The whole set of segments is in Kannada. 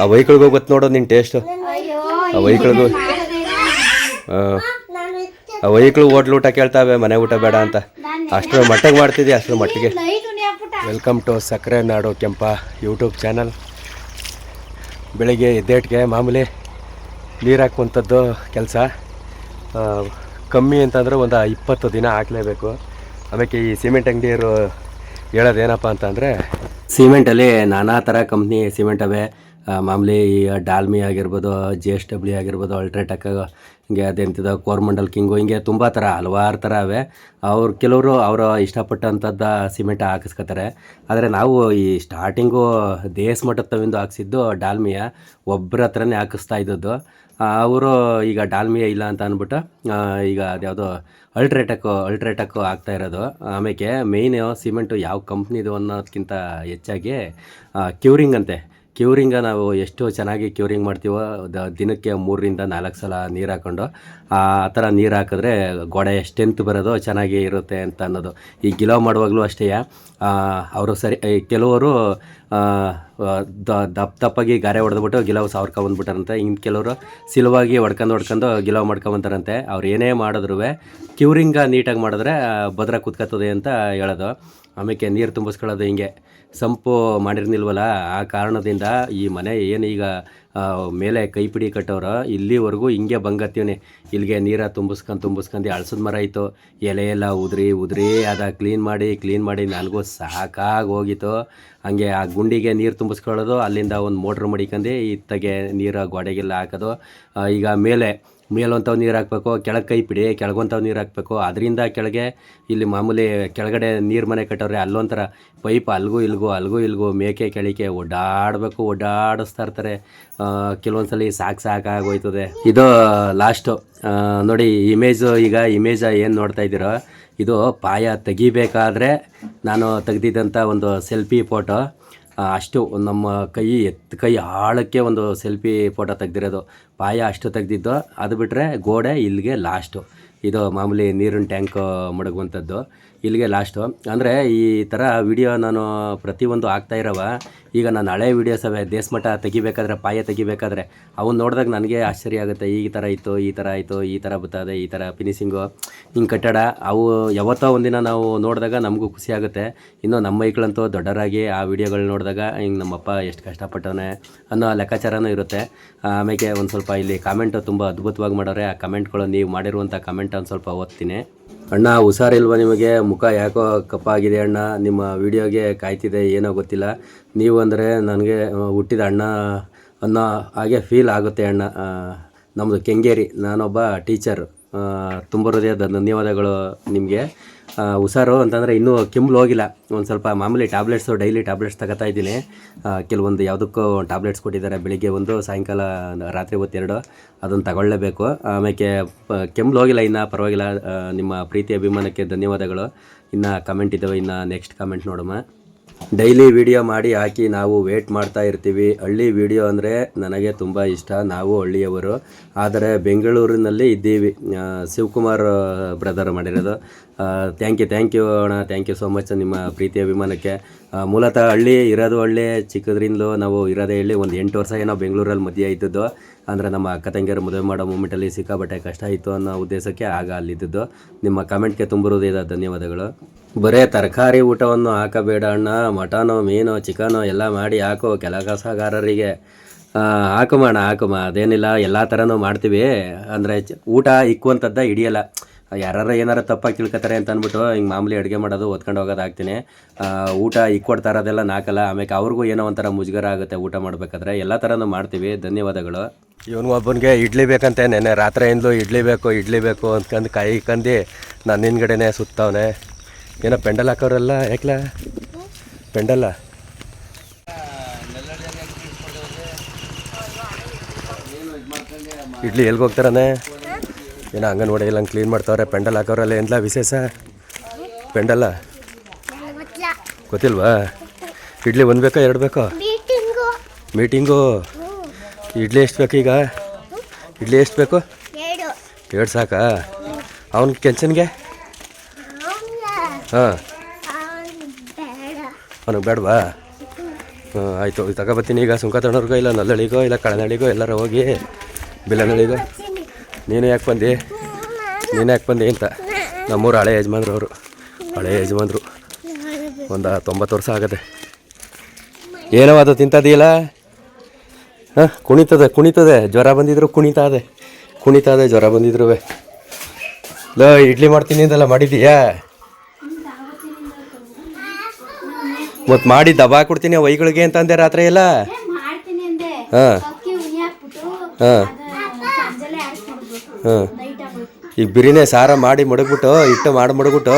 ಆ ವೆಹಿಕಲ್ಗೆ ಹೋಗುತ್ತೆ ನೋಡೋ ನಿನ್ನ ಟೇಸ್ಟ್ ಆ ವೆಹಿಕಲ್ಗೂ ಆ. ವೈಕಳು ಹೋಟ್ಲು ಊಟ ಕೇಳ್ತಾವೆ ಮನೆ ಊಟ ಬೇಡ ಅಂತ. ಅಷ್ಟು ಮಟ್ಟಿಗೆ ಮಾಡ್ತಿದ್ದೆ ಅಷ್ಟರ ಮಟ್ಟಿಗೆ? ವೆಲ್ಕಮ್ ಟು ಸಕ್ಕರೆ ನಾಡು ಕೆಂಪ ಯೂಟ್ಯೂಬ್ ಚಾನಲ್ ಬೆಳಿಗ್ಗೆ ಎದ್ದೇಟ್ಗೆ ಮಾಮೂಲಿ ನೀರು ಹಾಕುವಂಥದ್ದು ಕೆಲಸ. ಕಮ್ಮಿ ಅಂತಂದ್ರೆ ಒಂದು ಇಪ್ಪತ್ತು ದಿನ ಹಾಕಲೇಬೇಕು. ಆಮೇಲೆ ಈ ಸಿಮೆಂಟ್ ಅಂಗಡಿಯವರು ಹೇಳೋದೇನಪ್ಪ ಅಂತಂದರೆ ಸಿಮೆಂಟಲ್ಲಿ ನಾನಾ ಥರ ಕಂಪ್ನಿ ಸಿಮೆಂಟ್ ಅವೆ. ಮಾಮೂಲಿ ಈ ಡಾಲ್ಮಿ ಆಗಿರ್ಬೋದು, ಜೆ ಎಸ್ ಡಬ್ಲ್ಯೂ ಆಗಿರ್ಬೋದು, ಅಲ್ಟ್ರಾಟೆಕ್, ಹಿಂಗೆ ಅದೆಂಥದ್ದು ಕೋರ್ಮಂಡಲ್ ಕಿಂಗು, ಹಿಂಗೆ ತುಂಬ ಥರ, ಹಲವಾರು ಥರ ಅವೆ. ಅವ್ರು ಕೆಲವರು ಅವರು ಇಷ್ಟಪಟ್ಟಂಥದ್ದು ಸಿಮೆಂಟ್ ಹಾಕಿಸ್ಕೊತಾರೆ. ಆದರೆ ನಾವು ಈ ಸ್ಟಾರ್ಟಿಂಗು ದೇಸ್ ಮಟ್ಟದ ತವಿಂದು ಹಾಕ್ಸಿದ್ದು ಡಾಲ್ಮಿಯ ಒಬ್ಬರ ಹತ್ರನೇ ಹಾಕಿಸ್ತಾ ಇದ್ದದ್ದು. ಅವರು ಈಗ ಡಾಲ್ಮಿಯ ಇಲ್ಲ ಅಂತ ಅಂದ್ಬಿಟ್ಟು ಈಗ ಅದ್ಯಾವುದೋ ಅಲ್ಟ್ರೇಟಕ್ಕು ಅಲ್ಟ್ರೇಟಕ್ಕು ಆಗ್ತಾ ಇರೋದು. ಆಮೇಲೆ ಮೇಯ್ನು ಸಿಮೆಂಟು ಯಾವ ಕಂಪ್ನಿದು ಅನ್ನೋದಕ್ಕಿಂತ ಹೆಚ್ಚಾಗಿ ಕ್ಯೂರಿಂಗ್ ಅಂತೆ. ಕ್ಯೂರಿಂಗ ನಾವು ಎಷ್ಟು ಚೆನ್ನಾಗಿ ಕ್ಯೂರಿಂಗ್ ಮಾಡ್ತೀವೋ, ದ ದಿನಕ್ಕೆ ಮೂರರಿಂದ ನಾಲ್ಕು ಸಲ ನೀರು ಹಾಕ್ಕೊಂಡು ಆ ಥರ ನೀರು ಹಾಕಿದ್ರೆ ಗೋಡೆ ಸ್ಟ್ರೆಂತ್ ಬರೋದು ಚೆನ್ನಾಗಿ ಇರುತ್ತೆ ಅಂತ ಅನ್ನೋದು. ಈ ಗಿಲೋ ಮಾಡುವಾಗಲೂ ಅಷ್ಟೇ ಅವರು ಸರಿ ಕೆಲವರು ದ- ದಪ್ಪ ದಪ್ಪಾಗಿ ಗಾರೆ ಹೊಡೆದ್ಬಿಟ್ಟು ಗಿಲವ್ ಸಾವ್ರ್ಕೊಂಬಂದ್ಬಿಟ್ಟಾರಂತೆ ಇನ್ನು ಕೆಲವರು ಸಿಲುವಾಗಿ ಹೊಡ್ಕೊಂಡು ಹೊಡ್ಕೊಂಡು ಗಿಲಾವ್ ಮಾಡ್ಕೊಂಬಂತಾರಂತೆ. ಅವ್ರು ಏನೇ ಮಾಡಿದ್ರು ಕ್ಯೂರಿಂಗ ನೀಟಾಗಿ ಮಾಡಿದ್ರೆ ಭದ್ರ ಕುತ್ಕೋತದೆ ಅಂತ ಹೇಳೋದು. ಆಮೇಲೆ ನೀರು ತುಂಬಿಸ್ಕೊಳ್ಳೋದು ಹಿಂಗೆ. ಸಂಪು ಮಾಡಿರ್ನಿಲ್ವಲ್ಲ, ಆ ಕಾರಣದಿಂದ ಈ ಮನೆ ಏನು ಈಗ ಮೇಲೆ ಕೈಪಿಡಿ ಕಟ್ಟೋರು ಇಲ್ಲಿವರೆಗೂ ಹಿಂಗೆ ಬಂಗತ್ತೀವನಿ. ಇಲ್ಲಿಗೆ ನೀರ ತುಂಬಿಸ್ಕೊಂಡು ತುಂಬಿಸ್ಕೊಂಡು ಅಳ್ಸದ ಮರ ಆಯಿತು ಎಲೆ ಎಲ್ಲ ಉದ್ರಿ ಉದ್ರಿ, ಅದ ಕ್ಲೀನ್ ಮಾಡಿ ಕ್ಲೀನ್ ಮಾಡಿ ನನಗೂ ಸಾಕಾಗಿ ಹೋಗಿತ್ತು. ಹಂಗೆ ಆ ಗುಂಡಿಗೆ ನೀರು ತುಂಬಿಸ್ಕೊಳ್ಳೋದು, ಅಲ್ಲಿಂದ ಒಂದು ಮೋಟ್ರ್ ಮಡಿಕೊಂಡು ಇತ್ತಗೆ ನೀರು ಗೋಡೆಗೆಲ್ಲ ಹಾಕೋದು. ಈಗ ಮೇಲೆ ಮೇಲೊಂಥವು ನೀರು ಹಾಕಬೇಕು, ಕೆಳಗೆ ಕೈ ಪಿಡಿ ಕೆಳಗೊಂಥವು ನೀರು ಹಾಕಬೇಕು. ಅದರಿಂದ ಕೆಳಗೆ ಇಲ್ಲಿ ಮಾಮೂಲಿ ಕೆಳಗಡೆ ನೀರು ಮನೆ ಕಟ್ಟೋರೆ, ಅಲ್ಲೊಂಥರ ಪೈಪ್ ಅಲ್ಗೂ ಇಲ್ಗೂ ಅಲ್ಗೂ ಇಲ್ಗೂ, ಮೇಕೆ ಕೆಳಿಕೆ ಓಡಾಡಬೇಕು, ಓಡಾಡಿಸ್ತಾ ಇರ್ತಾರೆ. ಕೆಲವೊಂದು ಸಲ ಸಾಕು ಸಾಕಾಗೋಯ್ತದೆ ಇದು ಲಾಸ್ಟು. ನೋಡಿ, ಇಮೇಜು ಈಗ, ಇಮೇಜ ಏನು ನೋಡ್ತಾ ಇದ್ದೀರೋ, ಇದು ಪಾಯ ತೆಗಿಬೇಕಾದ್ರೆ ನಾನು ತೆಗೆದಿದ್ದಂಥ ಒಂದು ಸೆಲ್ಫಿ ಫೋಟೋ. ಅಷ್ಟು ನಮ್ಮ ಕೈ ಎತ್ತು ಕೈ ಆಳಕ್ಕೆ ಒಂದು ಸೆಲ್ಫಿ ಫೋಟೋ ತೆಗ್ದಿರೋದು. ಪಾಯ ಅಷ್ಟು ತೆಗ್ದಿದ್ದು ಅದು ಬಿಟ್ಟರೆ ಗೋಡೆ ಇಲ್ಲಿಗೆ ಲಾಸ್ಟು ಇದು ಮಾಮೂಲಿ ನೀರಿನ ಟ್ಯಾಂಕ್ ಮಡಗುವಂಥದ್ದು. ಇಲ್ಲಿಗೆ ಲಾಸ್ಟು ಅಂದರೆ ಈ ಥರ ವಿಡಿಯೋ ನಾನು ಪ್ರತಿಯೊಂದು ಆಗ್ತಾ ಇರೋವ. ಈಗ ನಾನು ಹಳೆ ವೀಡಿಯೋಸ್ ಸವೆ ದೇಶಮಠ ತೆಗಿಬೇಕಾದ್ರೆ, ಪಾಯ ತೆಗಿಬೇಕಾದ್ರೆ ಅವನ್ನ ನೋಡಿದಾಗ ನನಗೆ ಆಶ್ಚರ್ಯ ಆಗುತ್ತೆ. ಈ ಥರ ಇತ್ತು, ಈ ಥರ ಆಯಿತು, ಈ ಥರ ಬರ್ತದೆ ಈ ಥರ ಫಿನಿಷಿಂಗು ಹಿಂಗೆ ಕಟ್ಟಡ, ಅವು ಯಾವತ್ತೋ ಒಂದಿನ ನಾವು ನೋಡಿದಾಗ ನಮಗೂ ಖುಷಿ ಆಗುತ್ತೆ. ಇನ್ನು ನಮ್ಮ ಮೈಕ್ಳಂತೂ ದೊಡ್ಡರಾಗಿ ಆ ವಿಡಿಯೋಗಳು ನೋಡಿದಾಗ ಹಿಂಗೆ ನಮ್ಮಪ್ಪ ಎಷ್ಟು ಕಷ್ಟಪಟ್ಟವನೆ ಅನ್ನೋ ಲೆಕ್ಕಾಚಾರನೂ ಇರುತ್ತೆ. ಆಮೇಲೆ ಒಂದು ಸ್ವಲ್ಪ ಇಲ್ಲಿ ಕಾಮೆಂಟು ತುಂಬ ಅದ್ಭುತವಾಗಿ ಮಾಡೋರೆ ಆ ಕಮೆಂಟ್ಗಳು ನೀವು ಮಾಡಿರುವಂಥ ಕಮೆಂಟ್ ಒಂದು ಸ್ವಲ್ಪ ಓದ್ತೀನಿ. ಅಣ್ಣ ಹುಷಾರಿಲ್ವ ನಿಮಗೆ? ಮುಖ ಯಾಕೋ ಕಪ್ಪಾಗಿದೆ ಅಣ್ಣ? ನಿಮ್ಮ ವಿಡಿಯೋಗೆ ಕಾಯ್ತಿದೆ, ಏನೋ ಗೊತ್ತಿಲ್ಲ. ನೀವು ಅಂದರೆ ನನಗೆ ಹುಟ್ಟಿದ ಅಣ್ಣ ಅನ್ನೋ ಹಾಗೆ ಫೀಲ್ ಆಗುತ್ತೆ ಅಣ್ಣ. ನಮ್ಮದು ಕೆಂಗೇರಿ, ನಾನೊಬ್ಬ ಟೀಚರ್ ತುಂಬ ಹೃದಯದ ಧನ್ಯವಾದಗಳು ನಿಮಗೆ. ಹುಷಾರು ಅಂತಂದರೆ ಇನ್ನೂ ಕೆಮ್ಮು ಹೋಗಿಲ್ಲ. ಒಂದು ಸ್ವಲ್ಪ ಮಾಮೂಲಿ ಟ್ಯಾಬ್ಲೆಟ್ಸು ಡೈಲಿ ಟ್ಯಾಬ್ಲೆಟ್ಸ್ ತಗೋತಾ ಇದ್ದೀನಿ. ಕೆಲವೊಂದು ಯಾವುದಕ್ಕೂ ಟ್ಯಾಬ್ಲೆಟ್ಸ್ ಕೊಟ್ಟಿದ್ದಾರೆ ಬೆಳಿಗ್ಗೆ ಒಂದು, ಸಾಯಂಕಾಲ ರಾತ್ರಿ ಹೊತ್ತೆರಡು ಅದನ್ನು ತಗೊಳ್ಳೇಬೇಕು. ಆಮೇಲೆ ಕೆಮ್ಮು ಹೋಗಿಲ್ಲ ಇನ್ನು, ಪರವಾಗಿಲ್ಲ. ನಿಮ್ಮ ಪ್ರೀತಿ, ಅಭಿಮಾನಕ್ಕೆ ಧನ್ಯವಾದಗಳು. ಇನ್ನು ಕಮೆಂಟ್ ಇದ್ದಾವೆ ಇನ್ನು ನೆಕ್ಸ್ಟ್ ಕಮೆಂಟ್ ನೋಡಮ್ಮ ಡೈಲಿ ವಿಡಿಯೋ ಮಾಡಿ ಹಾಕಿ ನಾವು ವೇಟ್ ಮಾಡ್ತಾ ಇರ್ತೀವಿ. ಹಳ್ಳಿ ವಿಡಿಯೋ ಅಂದರೆ ನನಗೆ ತುಂಬ ಇಷ್ಟ. ನಾವು ಹಳ್ಳಿಯವರು. ಆದರೆ ಬೆಂಗಳೂರಿನಲ್ಲಿ ಇದ್ದೀವಿ. ಶಿವಕುಮಾರ್ ಬ್ರದರ್ ಮಾಡಿರೋದು. ಥ್ಯಾಂಕ್ ಯು ಥ್ಯಾಂಕ್ ಯು ಅಣ್ಣ. ಥ್ಯಾಂಕ್ ಯು ಸೋ ಮಚ್ ನಿಮ್ಮ ಪ್ರೀತಿ ಅಭಿಮಾನಕ್ಕೆ. ಮೂಲತಃ ಹಳ್ಳಿ ಇರೋದು ಹಳ್ಳಿ ಚಿಕ್ಕದ್ರಿಂದಲೂ ನಾವು ಇರೋದೇ ಹಳ್ಳಿ. ಒಂದು ಎಂಟು ವರ್ಷ ಏನೋ ಬೆಂಗಳೂರಲ್ಲಿ ಮದುವೆ ಇದ್ದದ್ದು ಅಂದರೆ ನಮ್ಮ ಅಕ್ಕ ತಂಗಿಯರು ಮದುವೆ ಮಾಡೋ ಮೂಮೆಂಟಲ್ಲಿ ಸಿಕ್ಕಾಬಟ್ಟೆ ಕಷ್ಟ ಇತ್ತು ಅನ್ನೋ ಉದ್ದೇಶಕ್ಕೆ ಆಗ ಅಲ್ಲಿದ್ದದ್ದು. ನಿಮ್ಮ ಕಮೆಂಟ್ಗೆ ತುಂಬ ಹೃದಯದ ಧನ್ಯವಾದಗಳು. ಬರೇ ತರಕಾರಿ ಊಟವನ್ನು ಹಾಕಬೇಡ ಅಣ್ಣ. ಮಟನೋ ಮೀನು ಚಿಕನೋ ಎಲ್ಲ ಮಾಡಿ ಹಾಕು ಕೆಲಸಗಾರರಿಗೆ ಆ, ಹಾಕುಮ ಅದೇನಿಲ್ಲ ಎಲ್ಲ ಥರನೂ ಮಾಡ್ತೀವಿ. ಅಂದರೆ ಊಟ ಇಕ್ಕುವಂಥದ್ದ ಹಿಡಿಯಲ್ಲ. ಯಾರು ಏನಾರು ತಪ್ಪಾಗಿ ತಿಳ್ಕೊತಾರೆ ಅಂತ ಅಂದ್ಬಿಟ್ಟು ಹಿಂಗೆ ಮಾಮೂಲಿ ಅಡುಗೆ ಮಾಡೋದು ಓದ್ಕೊಂಡು ಹೋಗೋದು ಹಾಕ್ತೀನಿ. ಊಟ ಇಕ್ಕೊಡ್ತಾ ಇರೋದೆಲ್ಲ ನಾಕಲ್ಲ. ಆಮೇಲೆ ಅವ್ರಿಗೂ ಏನೋ ಒಂಥರ ಮುಜುಗರ ಆಗುತ್ತೆ ಊಟ ಮಾಡಬೇಕಾದ್ರೆ. ಎಲ್ಲ ಥರನೂ ಮಾಡ್ತೀವಿ. ಧನ್ಯವಾದಗಳು. ಇವನು ಒಬ್ಬನಿಗೆ ಇಡ್ಲಿ ಬೇಕಂತೆ. ನೆನೆ ರಾತ್ರಿಯಿಂದಲೂ ಇಡ್ಲಿ ಬೇಕು ಇಡ್ಲಿ ಬೇಕು ಅಂತಕಂದು ಕೈ ಕಂದು ನಾನು ಹಿಂದ್ಗಡೆನೆ ಸುತ್ತವನೆ. ಏನೋ ಪೆಂಡಲ್ ಹಾಕೋರಲ್ಲ ಯಾಕಲ? ಪೆಂಡಲ್ಲ ಇಡ್ಲಿ ಎಲ್ಗೆ ಹೋಗ್ತಾರಾನೆ? ಏನೋ ಅಂಗನವಾಡಿ ಎಲ್ಲ ಕ್ಲೀನ್ ಮಾಡ್ತಾವ್ರೆ ಪೆಂಡಲ್ ಹಾಕೋರಲ್ಲ ಎಂದ್ಲ ವಿಶೇಷ? ಪೆಂಡಲ್ಲ ಗೊತ್ತಿಲ್ವಾ? ಇಡ್ಲಿ ಒಂದು ಬೇಕಾ ಎರಡು ಬೇಕೋ? ಮೀಟಿಂಗು. ಇಡ್ಲಿ ಎಷ್ಟು ಬೇಕು ಈಗ? ಇಡ್ಲಿ ಎಷ್ಟು ಬೇಕು? ಎರಡು. ಸಾಕಾ? ಅವನ ಕೆಂಚನ್ಗೆ ಅವನ ಹಾಂ. ಅವನಿಗೆ ಬೇಡವಾ? ಹಾಂ, ಆಯಿತು ತಗೊಬತ್ತೀನಿ. ಈಗ ಸುಂಕ ತಣ್ಣವ್ರಿಗೋ ಇಲ್ಲ ನಲ್ಲಳಿಗೋ ಇಲ್ಲ ಕಳನಳಿಗೋ ಎಲ್ಲರ ಹೋಗಿ ಬಿಲ್ಲನಳಿಗೋ ನೀನು ಯಾಕೆ ಬಂದಿ? ನೀನು ಯಾಕೆ ಬಂದಿ ಅಂತ. ನಮ್ಮೂರು ಹಳೆ ಯಜಮಾನ್ರು ಅವರು. ಹಳೆ ಯಜಮಾನ್ರು. ಒಂದು ತೊಂಬತ್ತು ವರ್ಷ ಆಗತ್ತೆ ಏನೋ ಅದು ತಿಂತದಿಲ್ಲ ಹಾಂ, ಕುಣಿತದೆ ಕುಣಿತದೆ. ಜ್ವರ ಬಂದಿದ್ರು ಕುಣಿತಾದೆ. ಕುಣಿತಾದೆ, ಜ್ವರ ಬಂದಿದ್ರು ಲೋ, ಇಡ್ಲಿ ಮಾಡ್ತೀನಿ ಅಂತೆಲ್ಲ ಮಾಡಿದ್ದೀಯಾ? ಮತ್ತು ಮಾಡಿ ದಬಾ ಕೊಡ್ತೀನಿ ವೈಗಳಿಗೆ ಅಂತಂದೆ ರಾತ್ರಿ ಎಲ್ಲ. ಮಾಡ್ತೀನಿ ಅಂದೆ. ಹಾಂ. ಹಾಂ. ನೈಟ್ ಆಗೋಯ್ತು ಈಗ ಬಿರಿನೇ ಸಾರ ಮಾಡಿ ಮಡಗ್ಬಿಟ್ಟು ಇಟ್ಟು ಮಾಡಿ ಮಡಗ್ಬಿಟ್ಟು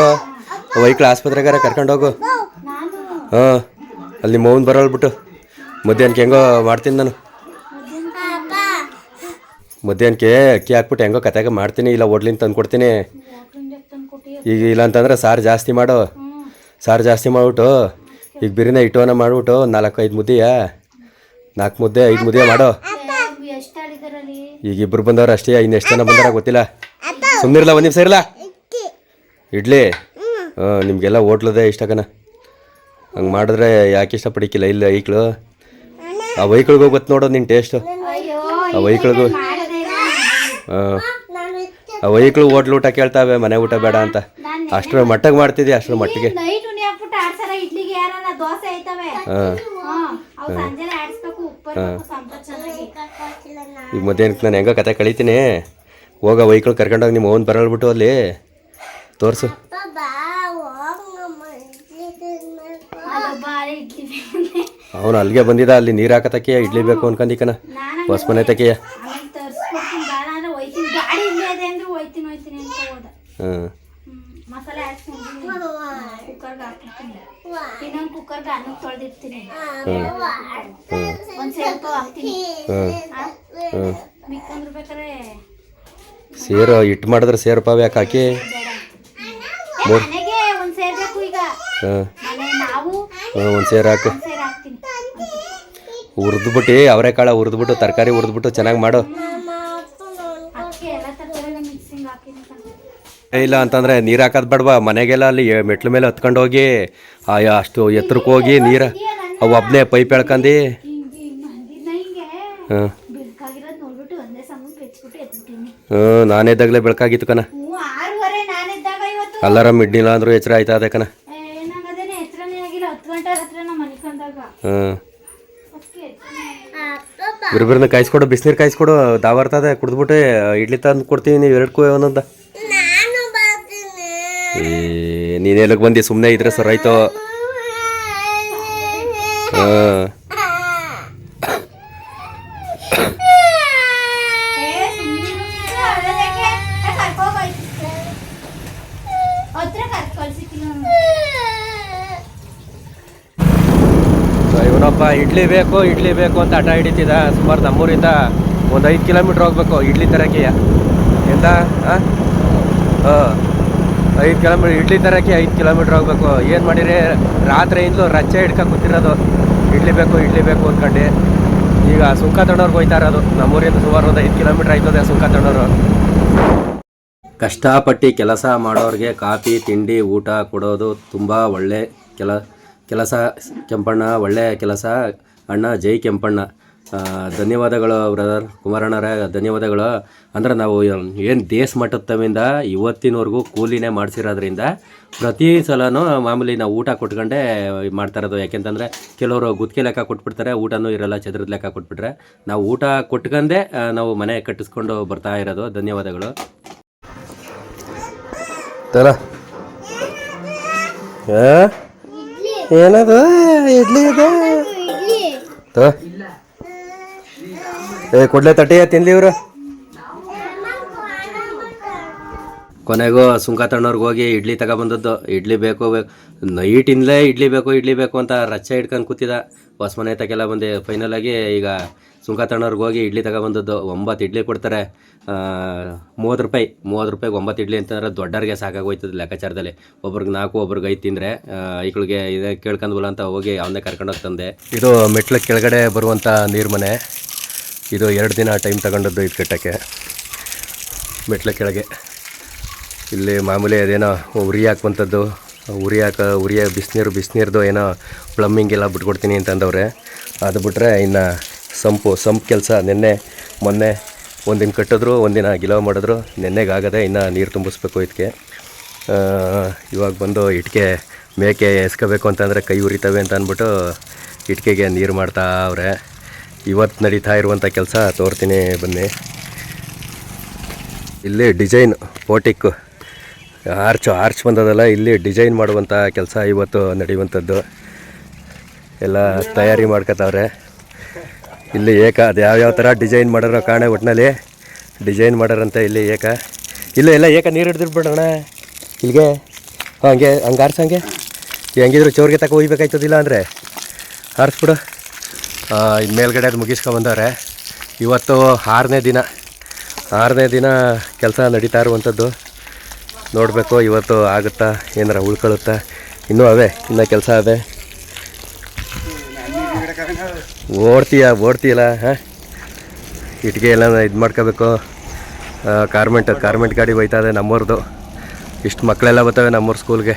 ವೈಕ್ಳ ಆಸ್ಪತ್ರೆಗಾರ ಕರ್ಕೊಂಡೋಗು ಹಾಂ. ಅಲ್ಲಿ ಮೌನ್ ಬರಲ್ಬಿಟ್ಟು. ಮಧ್ಯಾಹ್ನಕ್ಕೆ ಹೆಂಗೋ ಮಾಡ್ತೀನಿ ನಾನು. ಮಧ್ಯಾಹ್ನಕ್ಕೆ ಅಕ್ಕಿ ಹಾಕ್ಬಿಟ್ಟು ಹೆಂಗೋ ಕತೆಗೆ ಮಾಡ್ತೀನಿ ಇಲ್ಲ ಒಡ್ಲಿಂದ ತಂದು ಕೊಡ್ತೀನಿ. ಈಗ ಇಲ್ಲ ಅಂತಂದ್ರೆ ಸಾರು ಜಾಸ್ತಿ ಮಾಡು. ಸಾರು ಜಾಸ್ತಿ ಮಾಡ್ಬಿಟ್ಟು ಈಗ ಬಿರಿನ ಇಟ್ಟೋನ ಮಾಡ್ಬಿಟ್ಟು ನಾಲ್ಕು, ಐದು ಮುದ್ದೆಯ? ನಾಲ್ಕು ಮುದ್ದೆ, ಐದು ಮುದ್ದೆ ಮಾಡೋ. ಈಗ ಇಬ್ರು ಬಂದವ್ರು ಅಷ್ಟೇ, ಇನ್ನು ಎಷ್ಟು ಜನ ಬಂದಾರ ಗೊತ್ತಿಲ್ಲ. ಸುಮ್ಮನಿರಲ್ಲ ಒಂದು ನಿಮಿಷ ಇರಲ್ಲ ಇಡ್ಲಿ. ಹಾಂ ನಿಮಗೆಲ್ಲ ಹೋಟ್ಲದೇ ಇಷ್ಟ ಕಣ. ಹಂಗೆ ಮಾಡಿದ್ರೆ ಯಾಕೆ ಇಷ್ಟಪಡಿಕ್ಕಿಲ್ಲ ಇಲ್ಲ, ಐಕ್ಳು. ಆ ವೈಕ್ಳಿಗೆ ಗೊತ್ತು ನೋಡೋದು ನಿನ್ನ ಟೇಸ್ಟು ಆ ವೈಕ್ಳಿಗೂ ಹಾಂ ಆ ವೈಕ್ಳು ಹೋಟ್ಲು ಊಟ ಕೇಳ್ತಾವೆ, ಮನೆ ಊಟ ಬೇಡ ಅಂತ. ಅಷ್ಟರ ಮಟ್ಟಿಗೆ ಮಾಡ್ತಿದ್ದೆ ಅಷ್ಟರ ಮಟ್ಟಿಗೆ. ದೋಸೆ ಐತವೆ. ಅವು ಆಡಿಸ್ಬೇಕು ಉಪ್ಪು ಚೆನ್ನಾಗಿ ಈಗ ಮಧ್ಯಾಹ್ನಕ್ಕೆ ನಾನು ಹೆಂಗ ಕತೆ ಕಳಿತೀನಿ. ಹೋಗ ವೈಕಲ್ ಕರ್ಕೊಂಡೋಗಿ ನಿಮ್ಮ ಓನ್ ಬರಲ್ಬಿಟ್ಟು ಅಲ್ಲಿ. ತೋರಿಸು. ಅವನು ಅಲ್ಲಿಗೆ ಬಂದಿದ್ದ ಅಲ್ಲಿ ನೀರು ಹಾಕತಕ್ಕೆ ಇಡ್ಲಿ ಬೇಕು ಅನ್ಕಂದಿಕನ ನಾನು ಹೊಸ ಮನೆ ತಕಿಯ ಆಮೇಲೆ ತರ್ಸ್ಕೊಡ್ತೀನಿ ಬೇಡ ಅಂದ್ರೆ ಒಯ್ತೀನಿ ಗಾಡಿ ಇಲ್ಲೇ ಇದೆ ಅಂದ್ರೆ ಒಯ್ತೀನಿ ಒಯ್ತೀನಿ ಅಂತ ಹೋದ ಹಾಂ ಹ್ಮ್. ಮಸಾಲೆ ಹಾಕ್ಸ್ಕೊಂಡು ಕುಕ್ಕರ್ಗೆ ಹಾಕ್ಬಿಡ್ತೀನಿ ಇನ್ನೊಂದು ಕುಕ್ಕರ್ಗೆ ಅನ್ನ ತೊಳೆದಿರ್ತೀನಿ. ಒಂದು ಸ್ವಲ್ಪ ಹಾಕ್ತೀನಿ. ಮಿಕ್ಕಂದ್ರೆ ಬೇಕಾರೆ ಸೇರು ಇಟ್ಟು ಮಾಡಿದ್ರೆ ಸೇರು ಪಾವ್ ಯಾಕೆ ಹಾಕಿ? ಮನೆಗೆ ಒಂದು ಸೇರ್ಬೇಕು ಈಗ. ನಾವು. ಒಂದು ಸೇರು ಹಾಕು. ಹುರಿದ್ಬಿಟ್ಟು ಅವರೆಕಾಳು ಹುರಿದ್ಬಿಟ್ಟು ತರಕಾರಿ ಹುರಿದ್ಬಿಟ್ಟು ಚೆನ್ನಾಗಿ ಮಾಡು. ಇಲ್ಲ ಅಂತಂದ್ರೆ ನೀರು ಹಾಕೋದು ಬೇಡವಾ? ಮನೆಗೆಲ್ಲ ಅಲ್ಲಿ ಮೆಟ್ಲು ಮೇಲೆ ಹತ್ಕೊಂಡು ಹೋಗಿ ಆಯಾ ಅಷ್ಟು ಎತ್ತರಕ್ಕೆ ಹೋಗಿ ನೀರು ಅವು ಒಬ್ಬನೇ ಪೈಪ್ ಎಳ್ಕಂದು. ಹ್ಞೂ ನಾನೇ ಇದ್ದಾಗಲೇ ಹಾಂ ಹ್ಞೂ ನಾನೇದಾಗಲೇ ಬೆಳಕಾಗಿತ್ತು ಕಣ. ಅಲಾರಾಮ್ ಇಡ್ಲಿಲ್ಲ ಅಂದ್ರೂ ಎಚ್ಚರ ಆಯ್ತಾ ಅದೇ ಕಣ. ಹ್ಞೂ ಬಿರ್ಬಿರ್ನ ಕಾಯಿಸ್ಕೊಡು ಬಿಸಿನೀರು ಕಾಯಿಸ್ಕೊಡು ದಾವರ್ತದೆ ಕುಡಿದ್ಬಿಟ್ಟು ಇಡ್ಲಿ ತಂದು ಕೊಡ್ತೀವಿ ನೀವು ಎರಡು ಎರಡಕ್ಕೂ ಒಂದೊಂದ ಏ. ನೀನು ಎಲ್ಲಕ್ಕೆ ಬಂದು ಸುಮ್ಮನೆ ಇದ್ರೆ ಸರ್, ಆಯ್ತು. ಹಾಂ. ಇವನೊಬ್ಬ ಇಡ್ಲಿ ಬೇಕು ಇಡ್ಲಿ ಬೇಕು ಅಂತ ಹಠ ಹಿಡಿತಿದ್ದ. ಸುಮಾರು ನಮ್ಮೂರಿಂದ ಒಂದು ಐದು ಕಿಲೋಮೀಟ್ರ್ ಹೋಗ್ಬೇಕು, ಇಡ್ಲಿ ತರಕ್ಕೆ. ಎಂತ? ಹಾಂ. ಐದು ಕಿಲೋಮೀಟ್ರ್ ಇಡ್ಲಿ ತರಕ್ಕೆ ಐದು ಕಿಲೋಮೀಟ್ರ್ ಹೋಗ್ಬೇಕು. ಏನು ಮಾಡಿರಿ? ರಾತ್ರಿಯಿಂದಲೂ ರಚ್ಚೆ ಹಿಡ್ಕೊ ಕೂತಿರೋದು. ಇಡ್ಲಿ ಬೇಕು ಇಡ್ಲಿ ಬೇಕು ಅಂದ್ಕೊಂಡು ಈಗ ಸುಂಕ ತಣ್ಣವ್ರಿಗೆ ಹೋಯ್ತಾ ಇರೋದು. ನಮ್ಮೂರಿಂದ ಸುಮಾರು ಒಂದು ಐದು ಕಿಲೋಮೀಟ್ರ್ ಆಯ್ತದೆ ಸುಂಕ ತಣ್ಣವರು ಕಷ್ಟಪಟ್ಟು ಕೆಲಸ ಮಾಡೋರಿಗೆ ಕಾಫಿ, ತಿಂಡಿ, ಊಟ ಕೊಡೋದು ತುಂಬ ಒಳ್ಳೆ ಕೆಲ ಕೆಲಸ ಕೆಂಪಣ್ಣ, ಒಳ್ಳೆ ಕೆಲಸ. ಅಣ್ಣ, ಜೈ ಕೆಂಪಣ್ಣ. ಧನ್ಯವಾದಗಳು ಬ್ರದರ್ ಕುಮಾರಣ್ಣರೇ ಧನ್ಯವಾದಗಳು. ಅಂದ್ರೆ ನಾವು ಏನು ದೇಶ ಮಟ್ಟದ ತವಿಂದ ಇವತ್ತಿನವರೆಗೂ ಕೂಲಿನೇ ಮಾಡಿಸಿರೋದ್ರಿಂದ ಪ್ರತಿ ಸಲನೂ ಮಾಮೂಲಿ ನಾವು ಊಟ ಕೊಟ್ಕೊಂಡೇ ಮಾಡ್ತಾ ಇರೋದು. ಯಾಕೆಂತಂದರೆ ಕೆಲವರು ಗುತ್ತಿಗೆ ಲೆಕ್ಕ ಕೊಟ್ಬಿಡ್ತಾರೆ ಊಟನೂ ಇರಲ್ಲ ಚದ್ರದ ಲೆಕ್ಕ ಕೊಟ್ಬಿಟ್ರೆ. ನಾವು ಊಟ ಕೊಟ್ಕೊಂಡೇ ನಾವು ಮನೆ ಕಟ್ಟಿಸ್ಕೊಂಡು ಬರ್ತಾ ಇರೋದು. ಧನ್ಯವಾದಗಳು. ಏನದು? ಇಡ್ಲಿ ಇದೆ ತೋ ಏ, ಕೊಡ್ಲೆ ತಟ್ಟೆಯ ತಿನ್ಲಿ ಇವ್ರು. ಕೊನೆಗೂ ಸುಂಕ ತಣ್ಣವ್ರಿಗೆ ಹೋಗಿ ಇಡ್ಲಿ ತಗೊಬಂದದ್ದು. ಇಡ್ಲಿ ಬೇಕು ಬೇಕು. ನೈಟಿಂದಲೇ ಇಡ್ಲಿ ಬೇಕು ಇಡ್ಲಿ ಬೇಕು ಅಂತ ರಚ್ಚೆ ಹಿಡ್ಕೊಂಡು ಕೂತಿದ್ದ ಹೊಸ ಮನೆ ತಗೆಲ್ಲ ಬಂದು. ಫೈನಲ್ ಆಗಿ ಈಗ ಸುಂಕ ತಣ್ಣವ್ರಿಗೆ ಹೋಗಿ ಇಡ್ಲಿ ತಗೊಬಂದದ್ದು. ಒಂಬತ್ತು ಇಡ್ಲಿ ಕೊಡ್ತಾರೆ. ಮೂವತ್ತು ರೂಪಾಯಿ. ಮೂವತ್ತು ರೂಪಾಯಿಗೆ ಒಂಬತ್ತು ಇಡ್ಲಿ ಅಂತಂದ್ರೆ. ದೊಡ್ಡರಿಗೆ ಸಾಕಾಗೋಯ್ತದ ಲೆಕ್ಕಾಚಾರದಲ್ಲಿ. ಒಬ್ರಿಗೆ ನಾಲ್ಕು, ಒಬ್ರಿಗೆ ಐದು ತಿಂದರೆ ಇಕ್ಳಿಗೆ ಇದೇ ಕೇಳ್ಕೊಂಡ್ವಲ್ಲ ಅಂತ ಹೋಗಿ ಅವನ್ನೇ ಕರ್ಕೊಂಡೋಗಿ ತಂದೆ. ಇದು ಮೆಟ್ಲ ಕೆಳಗಡೆ ಬರುವಂಥ ನೀರು ಮನೆ ಇದು ಎರಡು ದಿನ ಟೈಮ್ ತಗೊಂಡದ್ದು ಇದು ಕಟ್ಟೋಕ್ಕೆ. ಮೆಟ್ಲ ಕೆಳಗೆ. ಇಲ್ಲಿ ಮಾಮೂಲಿ ಅದೇನೋ ಉರಿ ಹಾಕುವಂಥದ್ದು ಉರಿಯಾಕ ಉರಿಯ ಬಿಸಿನೀರು, ಬಿಸಿನೀರ್ದು ಏನೋ ಪ್ಲಮ್ಮಿಂಗ್ ಎಲ್ಲ ಬಿಟ್ಕೊಡ್ತೀನಿ ಅಂತಂದವ್ರೆ ಅದು ಬಿಟ್ಟರೆ ಇನ್ನು ಸಂಪು, ಸಂಪ್ ಕೆಲಸ ನಿನ್ನೆ, ಮೊನ್ನೆ ಒಂದಿನ ಕಟ್ಟಿದ್ರು, ಒಂದಿನ ಗಿಲೋ ಮಾಡಿದ್ರು, ನೆನ್ನೆಗೆ ಆಗದೆ ಇನ್ನು ನೀರು ತುಂಬಿಸ್ಬೇಕು ಇದಕ್ಕೆ ಇವಾಗ ಬಂದು ಇಟ್ಕೆ ಮೇಕೆ ಎಸ್ಕೋಬೇಕು ಅಂತಂದರೆ ಕೈ ಉರಿತವೆ ಅಂತ ಅಂದ್ಬಿಟ್ಟು ಇಟ್ಕೆಗೆ ನೀರು ಮಾಡ್ತಾ ಅವ್ರೆ. ಇವತ್ತು ನಡೀತಾ ಇರುವಂಥ ಕೆಲಸ ತೋರ್ತೀನಿ ಬನ್ನಿ. ಇಲ್ಲಿ ಡಿಸೈನ್ ಪೋಟಿಕ್ಕು ಆರ್ಚ್ ಆರ್ಚ್ ಬಂದದಲ್ಲ, ಇಲ್ಲಿ ಡಿಸೈನ್ ಮಾಡುವಂಥ ಕೆಲಸ ಇವತ್ತು ನಡೆಯುವಂಥದ್ದು. ಎಲ್ಲ ತಯಾರಿ ಮಾಡ್ಕೊತಾವ್ರೆ ಇಲ್ಲಿ ಏಕ, ಅದು ಯಾವ್ಯಾವ ಥರ ಡಿಸೈನ್ ಮಾಡೋರೋ ಕಾಣೆ ಒಟ್ಟಿನಲ್ಲಿ ಡಿಸೈನ್ ಮಾಡೋರಂತ ಇಲ್ಲಿ ಏಕ. ಇಲ್ಲ ಎಲ್ಲ ಏಕ ನೀರು ಹಿಡ್ದಿರ್ಬಿಡೋಣ ಇಲ್ಲಿಗೆ ಹಂಗೆ ಹಂಗೆ ಆರ್ಸಂಗೆ ಹಂಗೆ. ಹೆಂಗಿದ್ರು ಚೋರ್ಗೆ ತಕ ಹೋಗ್ಬೇಕಾಯ್ತದಿಲ್ಲ ಅಂದರೆ. ಆರಿಸ್ಬಿಡು. ಮೇಲ್ಗಡೆ ಅದು ಮುಗಿಸ್ಕೊಂಬಂದವ್ರೆ ಇವತ್ತು ಆರನೇ ದಿನ. ಆರನೇ ದಿನ ಕೆಲಸ ನಡೀತಾ ಇರುವಂಥದ್ದು. ನೋಡಬೇಕು ಇವತ್ತು ಆಗುತ್ತಾ, ಏನಾರ ಉಳ್ಕೊಳ್ಳುತ್ತಾ. ಇನ್ನೂ ಅವೇ, ಇನ್ನೂ ಕೆಲಸ ಅದೇ ಓಡ್ತೀಯ, ಓಡ್ತೀಯಲ್ಲ, ಹಾಂ? ಇಟ್ಟಿಗೆ ಎಲ್ಲ ಇದು ಮಾಡ್ಕೋಬೇಕು. ಕಾರ್ಮೆಂಟ್ ಕಾರ್ಮೆಂಟ್ ಗಾಡಿ ಹೋಯ್ತಾ ಇದೆ ನಮ್ಮೂರ್ದು. ಇಷ್ಟು ಮಕ್ಕಳೆಲ್ಲ ಬರ್ತವೆ ನಮ್ಮೂರು ಸ್ಕೂಲ್ಗೆ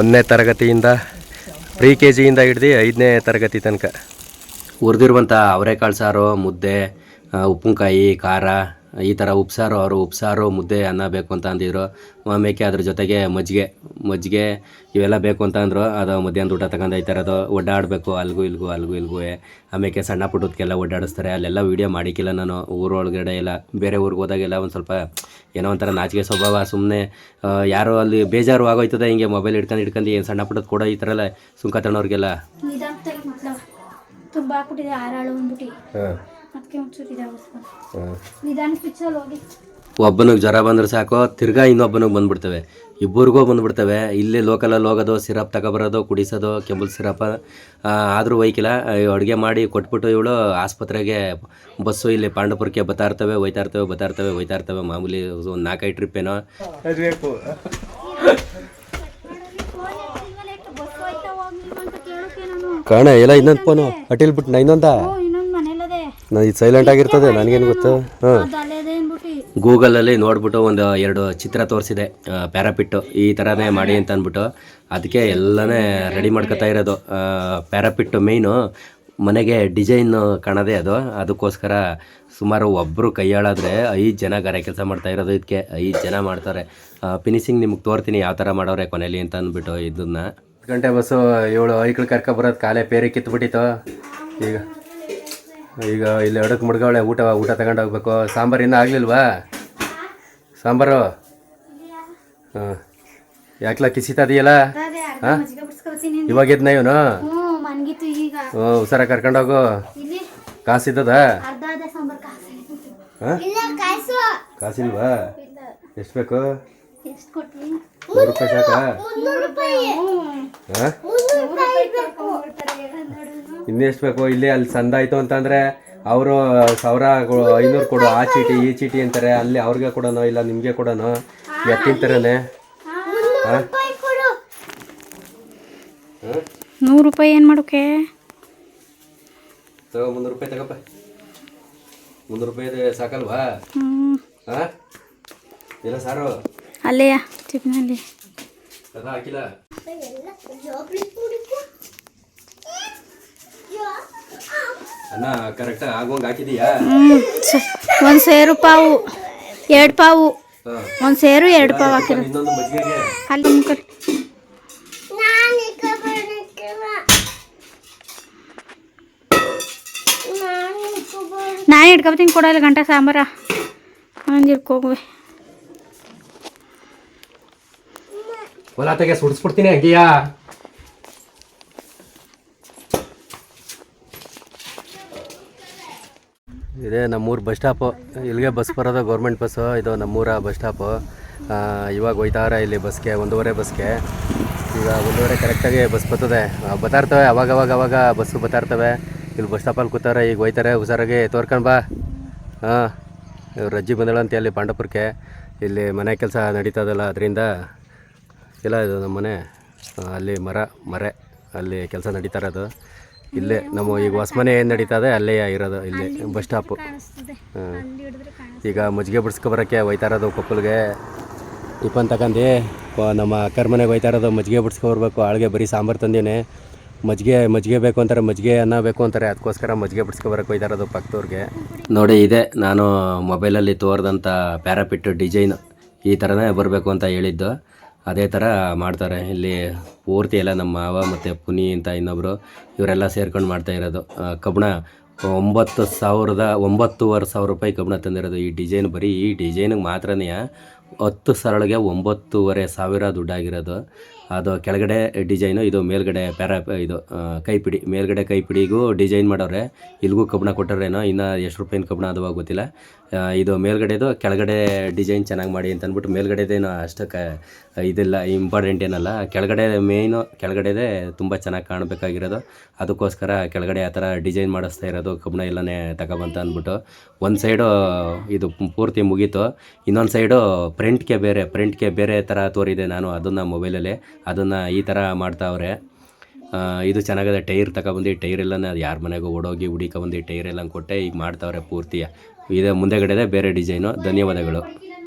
ಒಂದನೇ ತರಗತಿಯಿಂದ ಪ್ರಿ ಕೆ ಜಿಯಿಂದ ಹಿಡ್ದು ಐದನೇ ತರಗತಿ ತನಕ. ಹುರಿದಿರುವಂಥ ಅವರೆಕಾಳು ಸಾರು, ಮುದ್ದೆ ಉಪ್ಪಿನಕಾಯಿ, ಖಾರ, ಈ ಥರ ಉಪ್ಸಾರು, ಅವರು ಉಪ್ಸಾರು, ಮುದ್ದೆ, ಅನ್ನ ಬೇಕು ಅಂತ ಅಂದಿದ್ರು. ಆಮೇಲೆ ಅದ್ರ ಜೊತೆಗೆ ಮಜ್ಜಿಗೆ ಮಜ್ಜಿಗೆ ಇವೆಲ್ಲ ಬೇಕು ಅಂತ ಅಂದರು. ಅದು ಮಧ್ಯಾಹ್ನದ ಊಟ ತಗೊಂಡು ಈ ಥರದ್ದು ಒಡ್ಡಾಡಬೇಕು, ಅಲ್ಗೂ, ಇಲ್ಗೂ ಅಲ್ಗೂ, ಇಲ್ಗೂ. ಆಮೇಲೆ ಸಣ್ಣ ಪುಟ್ಟದಕ್ಕೆಲ್ಲ ಓಡಾಡಿಸ್ತಾರೆ ಅಲ್ಲೆಲ್ಲ ವೀಡಿಯೋ ಮಾಡಿಕ್ಕಿಲ್ಲ ನಾನು. ಊರೊಳಗಡೆ ಎಲ್ಲ ಬೇರೆ ಊರಿಗೆ ಹೋದಾಗೆಲ್ಲ ಒಂದು ಸ್ವಲ್ಪ ಏನೋ ಒಂಥರ ನಾಚಿಕೆ ಸ್ವಭಾವ ಸುಮ್ಮನೆ ಯಾರೋ ಅಲ್ಲಿ ಬೇಜಾರು ಆಗೋಯ್ತದೆ. ಹಿಂಗೆ ಮೊಬೈಲ್ ಇಟ್ಕೊಂಡು ಇಟ್ಕೊಂಡು ಏನು ಸಣ್ಣ ಪುಟ್ಟದ ಕೊಡೋ ಈ ಥರ ಎಲ್ಲ ಸುಂಕ ತಣ್ಣವ್ರಿಗೆಲ್ಲ ತುಂಬ ಹಾಕ್ಬಿಟ್ಟಿದೆ ಆರಾಳು ಅಂದ್ಬಿಟ್ಟು. ಹಾಂ. ಅದಕ್ಕೆ ಒಂಚೂರು ಇದೆ ಹಾಂ. ನಿಧಾನ ಸ್ವಿಚ್ಚಲ್ಲಿ ಹೋಗಿ. ಒಬ್ಬನಿಗೆ ಜ್ವರ ಬಂದ್ರೆ ಸಾಕು ತಿರ್ಗಾ ಇನ್ನೊಬ್ಬನಿಗೆ ಬಂದ್ಬಿಡ್ತವೆ. ಇಬ್ಬರಿಗೂ ಬಂದ್ಬಿಡ್ತವೆ. ಇಲ್ಲಿ ಲೋಕಲಲ್ಲಿ ಹೋಗೋದು ಸಿರಪ್ ತಗೊಬರೋದು ಕುಡಿಸೋದು ಕೆಂಬಲ್ ಸಿರಪ ಆದರೂ ಒಯ್ಕಿಲ್ಲ ಅಡುಗೆ ಮಾಡಿ ಕೊಟ್ಬಿಟ್ಟು ಇವಳು ಆಸ್ಪತ್ರೆಗೆ ಬಸ್ಸು ಇಲ್ಲಿ ಪಾಂಡಪುರಕ್ಕೆ ಬರ್ತಾ ಇರ್ತವೆ ಹೋಯ್ತಾ ಇರ್ತವೆ ಬರ್ತಾ ಇರ್ತವೆ ಒಯ್ತಾ ಇರ್ತವೆ. ಮಾಮೂಲಿ ಒಂದು ನಾಲ್ಕೈದು ಟ್ರಿಪ್ ಏನೋ ಬಸ್ ಹೋಯ್ತಾ ಹೋಗ್ಲಿಲ್ವ ಅಂತ ಕೇಳೋಕೆ ನಾನು ಕಾಣ ಎಲ್ಲ ಇನ್ನೊಂದು ಫೋನು ಅಟಿಲ್ ಬಿಟ್ ನಾ ಇನ್ನೊಂದ? ನಾ ಇದು ಸೈಲೆಂಟ್ ಆಗಿರ್ತದೆ ನನಗೇನು ಗೊತ್ತು? ಹಾಂ. ಗೂಗಲಲ್ಲಿ ನೋಡ್ಬಿಟ್ಟು ಒಂದು ಎರಡು ಚಿತ್ರ ತೋರಿಸಿದೆ ಪ್ಯಾರಾಪಿಟ್ಟು ಈ ಥರನೇ ಮಾಡಿ ಅಂತ ಅಂದ್ಬಿಟ್ಟು. ಅದಕ್ಕೆ ಎಲ್ಲನೇ ರೆಡಿ ಮಾಡ್ಕೊತಾ ಇರೋದು. ಪ್ಯಾರಾಪಿಟ್ಟು ಮೇಯ್ನು ಮನೆಗೆ ಡಿಸೈನ್ ಕಾಣೋದೇ ಅದು. ಅದಕ್ಕೋಸ್ಕರ ಸುಮಾರು ಒಬ್ಬರು ಕೈಯಾಳಾದರೆ ಐದು ಜನ ಗಾರೆ ಕೆಲಸ ಮಾಡ್ತಾ ಇರೋದು ಇದಕ್ಕೆ ಐದು ಜನ ಮಾಡ್ತಾರೆ. ಫಿನಿಶಿಂಗ್ ನಿಮಗೆ ತೋರ್ತೀನಿ ಯಾವ ಥರ ಮಾಡೋರೆ ಕೊನೆಯಲ್ಲಿ ಅಂತ ಅಂದ್ಬಿಟ್ಟು ಇದನ್ನ. ಹತ್ತು ಗಂಟೆ ಬಸ್ಸು ಏಳು ಐಕ್ಳು ಕರ್ಕೊಬರೋದು ಕಾಲೇ ಪೇರೆ ಕಿತ್ಬಿಟ್ಟಿತ್ತು. ಈಗ ಈಗ ಇಲ್ಲಿ ಎಡಕ್ಕೆ ಮುಡ್ಗವಳೆ ಊಟ ಊಟ ತಗೊಂಡು ಹೋಗ್ಬೇಕು. ಸಾಂಬಾರು ಇನ್ನೂ ಆಗಲಿಲ್ವಾ? ಸಾಂಬಾರು? ಹಾಂ. ಯಾಕಲ ಕಿಸಿತದೆಯಲ್ಲ ಹಾಂ? ಇವಾಗ ಇದ್ನ ಇವನು? ಹ್ಞೂ ಹುಷಾರ ಕರ್ಕೊಂಡೋಗು ಕಾಸಿದ್ದದ? ಹಾಂ? ಕಾಸಿಲ್ವಾ? ಎಷ್ಟು ಬೇಕು? ಎಷ್ಟು ಕೊಟ್ವಿ? ನೂರು ರೂಪಾಯಿ ಸಾಕಾ? ಮುನ್ನೂರು ರೂಪಾಯಿ. ಹಾಂ? ಇನ್ನೂ ಎಷ್ಟು ಬೇಕು. ಇಲ್ಲಿ ಅಲ್ಲಿ ಸಂದ ಆಯಿತು ಅಂತಂದರೆ ಅವರು ಸಾವಿರ ಕೊ- ಐನೂರು ಕೊಡು ಆ ಚೀಟಿ ಈ ಚೀಟಿ ಅಂತಾರೆ. ಅಲ್ಲಿ ಅವ್ರಿಗೆ ಕೊಡೋಣ ಇಲ್ಲ ನಿಮಗೆ ಕೊಡೋಣ? ಎತ್ತಿಂತಾರನೆ ಹಾಂ. ನೂರು ರೂಪಾಯಿ ಏನು ಮಾಡೋಕೆ? ತಗೋ ಮುನ್ನೂರು ರೂಪಾಯಿ ತಗೋಪ್ಪ. ಮುನ್ನೂರು ರೂಪಾಯಿ ಸಾಕಲ್ವಾ? ಹಾಂ? ಇಲ್ಲ ಸಾರು? ಅಲ್ಲೆಯ ಹ್ಞೂ ಒಂದು ಸೇರು ಪಾವು ಎರಡು ಪಾವು ಒಂದು ಸೇರು ಎರಡು ಪಾವು ಮಜ್ಜಿಗೆಗೆ. ಅಲ್ಲಿ ನಾನು ಇಟ್ಕೊಬತ್ತೀನಿ ಕೊಡಲ್ಲ ಗಂಟೆ ಸಾಂಬಾರ. ನಾನು ಇಟ್ಕೋಗುವೆ ಹೊಲ ತೆಗೆ ಸುಡಿಸ್ಬಿಡ್ತೀನಿ ಹಂಗೆಯಾ ಇದೇ ನಮ್ಮೂರು ಬಸ್ ಸ್ಟಾಪು. ಇಲ್ಲಿಗೆ ಬಸ್ ಬರೋದು ಗೌರ್ಮೆಂಟ್ ಬಸ್ಸು ಇದು ನಮ್ಮೂರ ಬಸ್ ಸ್ಟಾಪು. ಇವಾಗ ಹೋಯ್ತಾವ್ರೆ ಇಲ್ಲಿ ಬಸ್ಗೆ ಒಂದೂವರೆ ಬಸ್ಗೆ. ಈಗ ಒಂದೂವರೆ ಕರೆಕ್ಟಾಗಿ ಬಸ್ ಬರ್ತದೆ. ಆ, ಬರ್ತಾ ಇರ್ತವೆ ಅವಾಗ ಅವಾಗ ಅವಾಗ ಬಸ್ಸು ಬರ್ತಾ ಇರ್ತವೆ. ಇಲ್ಲಿ ಬಸ್ ಸ್ಟಾಪಲ್ಲಿ ಕೂತಾರೆ ಈಗ ಹೋಯ್ತಾರೆ ಹುಷಾರಾಗಿ ತೋರ್ಕೊಂಡು ಬಾ. ಹಾಂ ರಜ್ಜಿ ಬಂದಳಂತೆ ಅಲ್ಲಿ ಪಾಂಡಪುರಕ್ಕೆ ಇಲ್ಲಿ ಮನೆ ಕೆಲಸ ನಡೀತದಲ್ಲ ಅದರಿಂದ ಇಲ್ಲ ಇದು ನಮ್ಮ ಮನೆ ಅಲ್ಲಿ ಮರ ಮರೆ ಅಲ್ಲಿ ಕೆಲಸ ನಡೀತಾ ಇರೋದು ಇಲ್ಲೇ ನಮ್ಮ ಈಗ ಹೊಸ ಮನೆ ಏನು ಇದೆ ಅಲ್ಲೇ ಇರೋದು ಇಲ್ಲಿ ಬಸ್ ಸ್ಟಾಪು. ಈಗ ಮಜ್ಜಿಗೆ ಬಿಡ್ಸ್ಕೊಬರೋಕ್ಕೆ ಒಯ್ತಾ ಇರೋದು ಕೊಪ್ಪಲ್ಗೆ. ಟಿಫನ್ ತಗೊಂಡು ನಮ್ಮ ಅಕ್ಕರ ಮನೆಗೆ ಹೋಯ್ತಾ ಇರೋದು ಮಜ್ಜಿಗೆ ಬಿಡ್ಸ್ಕೊಬರ್ಬೇಕು ಆಳ್ಗೆ ಬರೀ ಸಾಂಬಾರು ತಂದೇನೆ. ಮಜ್ಜಿಗೆ ಮಜ್ಜಿಗೆ ಬೇಕು ಅಂತಾರೆ ಮಜ್ಜಿಗೆ ಅನ್ನ ಬೇಕು ಅಂತಾರೆ ಅದಕ್ಕೋಸ್ಕರ ಮಜ್ಜಿಗೆ ಬಿಡ್ಸ್ಕೊಬರಕ್ಕೆ ಹೋಯ್ತಾ ಇರೋದು ಪಕ್ಕದವ್ರಿಗೆ. ನೋಡಿ ಇದೆ ನಾನು ಮೊಬೈಲಲ್ಲಿ ತೋರಿದಂಥ ಪ್ಯಾರಾಪಿಟ್ ಡಿಸೈನ್ ಈ ಥರನೇ ಬರಬೇಕು ಅಂತ ಹೇಳಿದ್ದು. ಅದೇ ಥರ ಮಾಡ್ತಾರೆ. ಇಲ್ಲಿ ಪೂರ್ತಿ ಎಲ್ಲ ನಮ್ಮ ಮಾವ ಮತ್ತು ಪುನಿ ಅಂತ ಇನ್ನೊಬ್ಬರು ಇವರೆಲ್ಲ ಸೇರ್ಕೊಂಡು ಮಾಡ್ತಾ ಇರೋದು. ಕಬ್ಬಣ ಒಂಬತ್ತು ಸಾವಿರದ ಒಂಬತ್ತುವರೆ ಸಾವಿರ ರೂಪಾಯಿ ಕಬ್ಬಣ ತಂದಿರೋದು ಈ ಡಿಸೈನ್. ಬರೀ ಈ ಡಿಸೈನಿಗೆ ಮಾತ್ರನೇ, ಹತ್ತು ಸರಳಿಗೆ ಒಂಬತ್ತೂವರೆ ಸಾವಿರ ದುಡ್ಡಾಗಿರೋದು. ಅದು ಕೆಳಗಡೆ ಡಿಸೈನು, ಇದು ಮೇಲ್ಗಡೆ ಪ್ಯಾರಾ, ಇದು ಕೈಪಿಡಿ, ಮೇಲ್ಗಡೆ ಕೈಪಿಡಿಗೂ ಡಿಸೈನ್ ಮಾಡವ್ರೆ ಇಲ್ಲಿಗೂ ಕಬ್ಬಣ ಕೊಟ್ಟವ್ರೇನೋ, ಇನ್ನು ಎಷ್ಟು ರೂಪಾಯಿನ ಕಬ್ಬಣ ಅದು ಗೊತ್ತಿಲ್ಲ. ಇದು ಮೇಲ್ಗಡೆದು ಕೆಳಗಡೆ ಡಿಸೈನ್ ಚೆನ್ನಾಗಿ ಮಾಡಿ ಅಂತ ಅಂದ್ಬಿಟ್ಟು ಮೇಲ್ಗಡೆದೇನು ಅಷ್ಟಕ್ಕೆ ಇದಿಲ್ಲ ಇಂಪಾರ್ಟೆಂಟ್ ಏನಲ್ಲ. ಕೆಳಗಡೆ ಮೇಯ್ನು, ಕೆಳಗಡೆದೇ ತುಂಬ ಚೆನ್ನಾಗಿ ಕಾಣಬೇಕಾಗಿರೋದು. ಅದಕ್ಕೋಸ್ಕರ ಕೆಳಗಡೆ ಆ ಥರ ಡಿಸೈನ್ ಮಾಡಿಸ್ತಾ ಇರೋದು, ಕಬ್ಬಣ ಎಲ್ಲನೇ ತಗೊಬಂತ ಅಂದ್ಬಿಟ್ಟು. ಒಂದು ಸೈಡು ಇದು ಪೂರ್ತಿ ಮುಗೀತು. ಇನ್ನೊಂದು ಸೈಡು ಪ್ರಿಂಟ್ಗೆ ಬೇರೆ ಪ್ರಿಂಟ್ಗೆ ಬೇರೆ ಥರ ತೋರಿದೆ ನಾನು ಅದನ್ನು ಮೊಬೈಲಲ್ಲಿ. ಅದನ್ನು ಈ ಥರ ಮಾಡ್ತಾವ್ರೆ. ಇದು ಚೆನ್ನಾಗಿದೆ ಟೈರ್ ತಗೊಬಂದು ಟೈರ್ ಎಲ್ಲನೇ ಅದು ಯಾರ ಮನೆಗೂ ಓಡೋಗಿ ಟೈರ್ ಎಲ್ಲ ಕೊಟ್ಟೆ ಈಗ ಮಾಡ್ತಾವ್ರೆ ಪೂರ್ತಿ ಇದೆ ಮುಂದೆಗಡೆದೇ ಬೇರೆ ಡಿಸೈನು. ಧನ್ಯವಾದಗಳು.